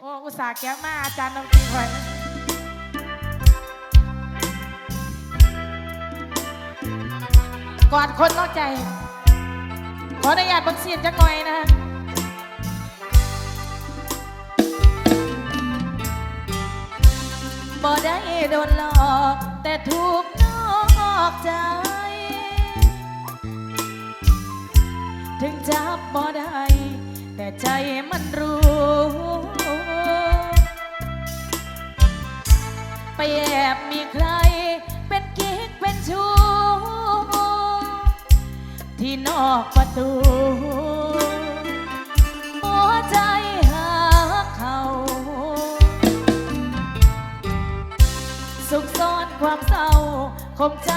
โอ้อุตส่าห์แก้มาอาจารย์นำทีไว้ก่อนคนนอกใจ ขออนุญาตบักเสียนจักหน่อยนะบ่ได้โดนหลอก แต่ถูกนอกใจ ถึงจับบ่ได้ แต่ใจมันรู้ ไปแอบมีใครเป็นกิ๊กเป็นชู้ ที่นอกประตูหัวใจหาเขา สุขซ่อนความเศร้าคมใจ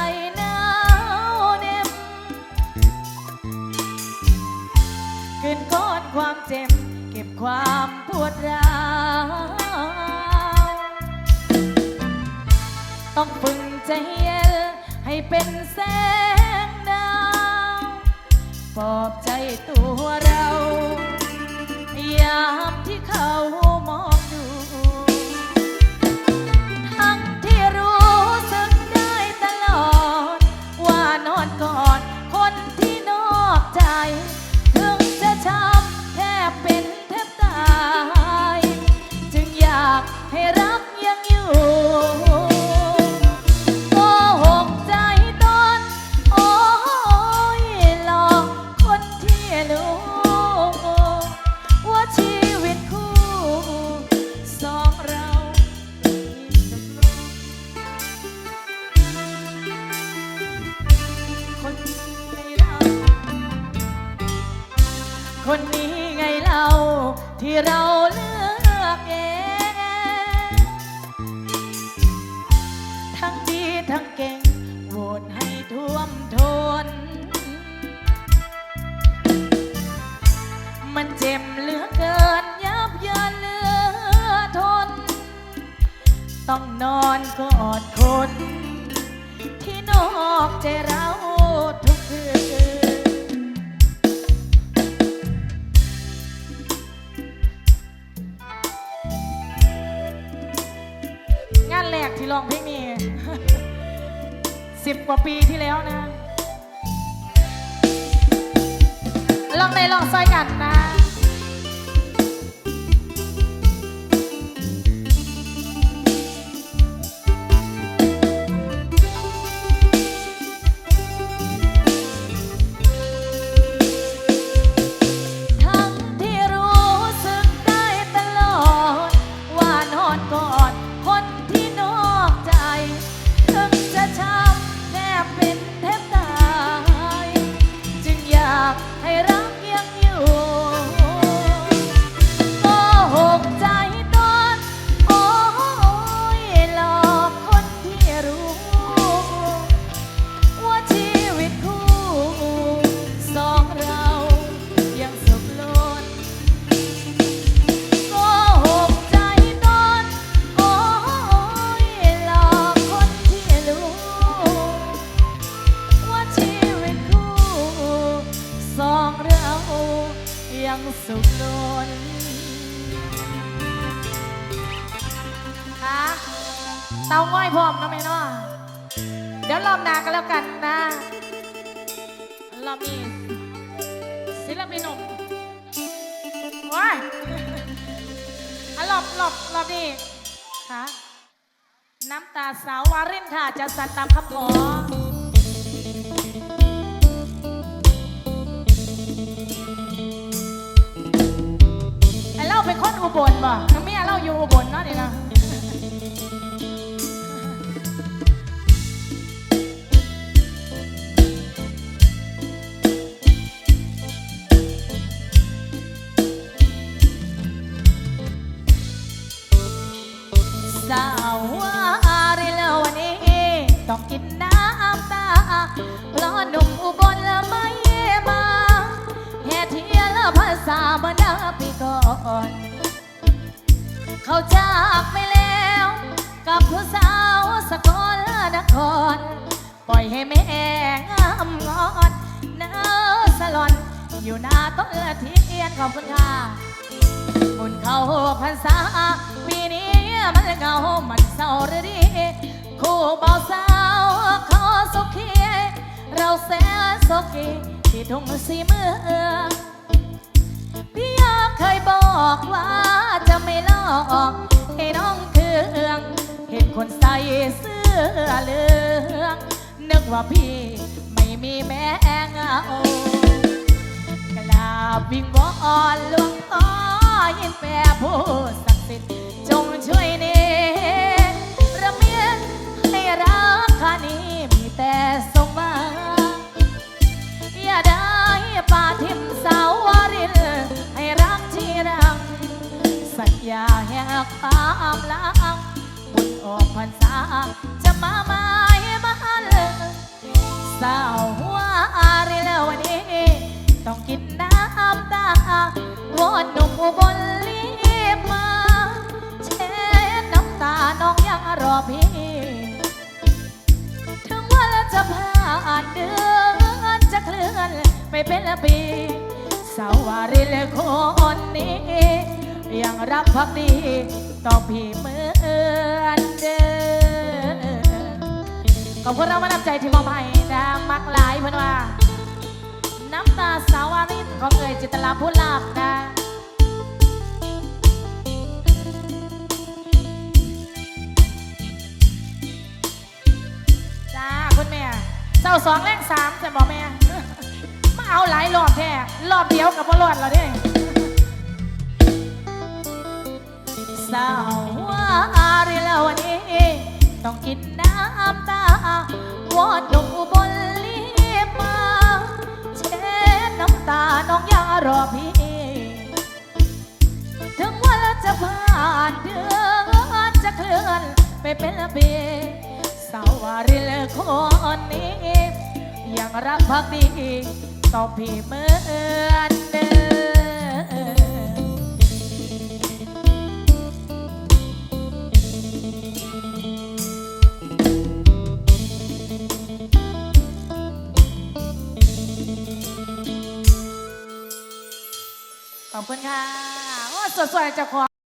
ต้องฝึกใจเย็นให้เป็นแสงดาวปลอบใจตัวเรา ยามที่เขามองดูทั้งที่รู้สึกได้ตลอด ว่านอนกอดคนที่นอกใจ คนนี้ไงเราที่เราเลือกเอง ทั้งดีทั้งเก่งโหวตให้ท่วมทน มันเจ็บเหลือเกินยับเยินเหลือทน ต้องนอนกอดคน ที่นอกใจเรา กที่ร้องเพลงนี้สิบกว่าปีที่แล้วนะลองในลองซอยกันนะ เตาง่อยพร้อมนะแม่เนาะเดี๋ยวรอบหน้ากันแล้วกันนะรอบนี้ศิลปินหนุ่มว้ายอะรอบรอบรอบนี้ค่ะน้ำตาสาววารินค่ะจะสัตว์ตามคำขอไอเล่าเป็นคนอุบลบ่น้งเมียเล่าอยู่อุบลเนาะนี่นะ สาววาริลวันนี้ ต้องกินน้ำตาเพราะหนุ่มอุบลละไม่มาแห่เทียละภาษาบรรดาปีก่อน เขาจากไปแล้ว กับผู้สาวสกลนคร ปล่อยให้แม่งามงอนเนื้อสลอนอยู่หน้าต้นละเทียนขอบคุณค่ะบุญเขาพรรษาปี มันเหงา มันเศร้าหรือดีคู่บ่าวสาวเขาสุขีเราแสนสุขีที่ทุ่งสีเมืองพี่ยาเคยบอกว่าจะไม่ลอกให้น้องเคืองเห็นคนใส่เสื้อเหลืองนึกว่าพี่ไม่มีแม่เงากราบวิงวอนหลวงพ่อยินแปรผู้ศักดิ์สิทธิ์ ช่วยเนระเมียนให้รักคานี้มีแต่สมหวังอย่าได้ป่าทิมสาววรินให้รักที่รังสัญญาแหกความลังบุญออกพรรษาจะมาไม้มันสาวหัวอารินวันนี้ ต้องกินน้ำตาวอนหนุ่มอุบล น้องยังรอพี่ ถึงวันจะผ่านเดือนจะเคลื่อนไปเป็นปีสาวาริลคนนี้ยังรักพักดีต่อพี่เหมือนเดิมขอบคุณเรามานำใจที่มอบให้นะมักหลายเพื่อนว่า น้ำตาสาวารินของเอ่ยจิตลาผู้ลาบนะาสองแรงสามจะบอกแม่ มาเอาหลายรอบแท้รอบเดียวกับบ่รอดแล้วเด้สาวว่าอาริลาวันนี้ต้องกินน้ำตาวอนหนุ่มอุบลรีบมาเช็ดน้ำตาน้องยารอพี่ถึงวันจะผ่านเดือนจะเคลื่อนไปเป็นปีสาววาริล คนนี้ ยังรักพักดีต่อพี่เหมือนเดิมขอบคุณค่ะ โอ้สวยๆจ้าขอ